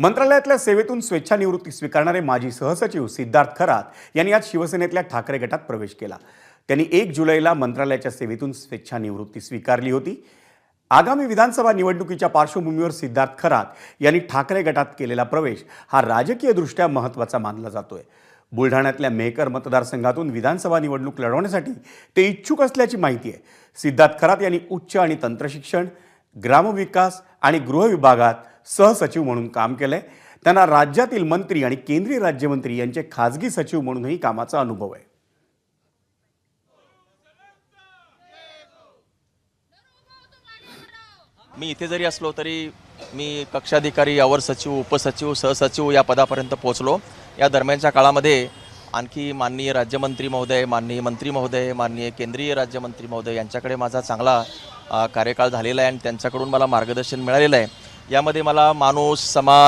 मंत्रालयातल्या सेवेतून स्वेच्छानिवृत्ती स्वीकारणारे माजी सहसचिव सिद्धार्थ खरात यांनी आज शिवसेनेतल्या ठाकरे गटात प्रवेश केला. त्यांनी एक जुलैला मंत्रालयाच्या सेवेतून स्वेच्छानिवृत्ती स्वीकारली होती. आगामी विधानसभा निवडणुकीच्या पार्श्वभूमीवर सिद्धार्थ खरात यांनी ठाकरे गटात केलेला प्रवेश हा राजकीयदृष्ट्या महत्त्वाचा मानला जातोय. बुलढाण्यातल्या मेहकर मतदारसंघातून विधानसभा निवडणूक लढवण्यासाठी ते इच्छुक असल्याची माहिती आहे. सिद्धार्थ खरात यांनी उच्च आणि तंत्रशिक्षण ग्रामविकास आणि गृह विभागात सहसचिव म्हणून काम केलं आहे त्यांना राज्यातील मंत्री आणि केंद्रीय राज्यमंत्री यांचे खाजगी सचिव म्हणूनही कामाचा अनुभव आहे. मी इथे जरी असलो तरी मी कक्षाधिकारी यावर सचिव उपसचिव सहसचिव या पदापर्यंत पोहोचलो. या दरम्यानच्या काळामध्ये आणखी माननीय राज्यमंत्री महोदय माननीय मंत्री महोदय माननीय केंद्रीय राज्यमंत्री महोदय यांच्याकडे माझा चांगला कार्यकाळ झालेला आहे आणि त्यांच्याकडून मला मार्गदर्शन मिळालेलं आहे. यामध्ये मला माणूस समाज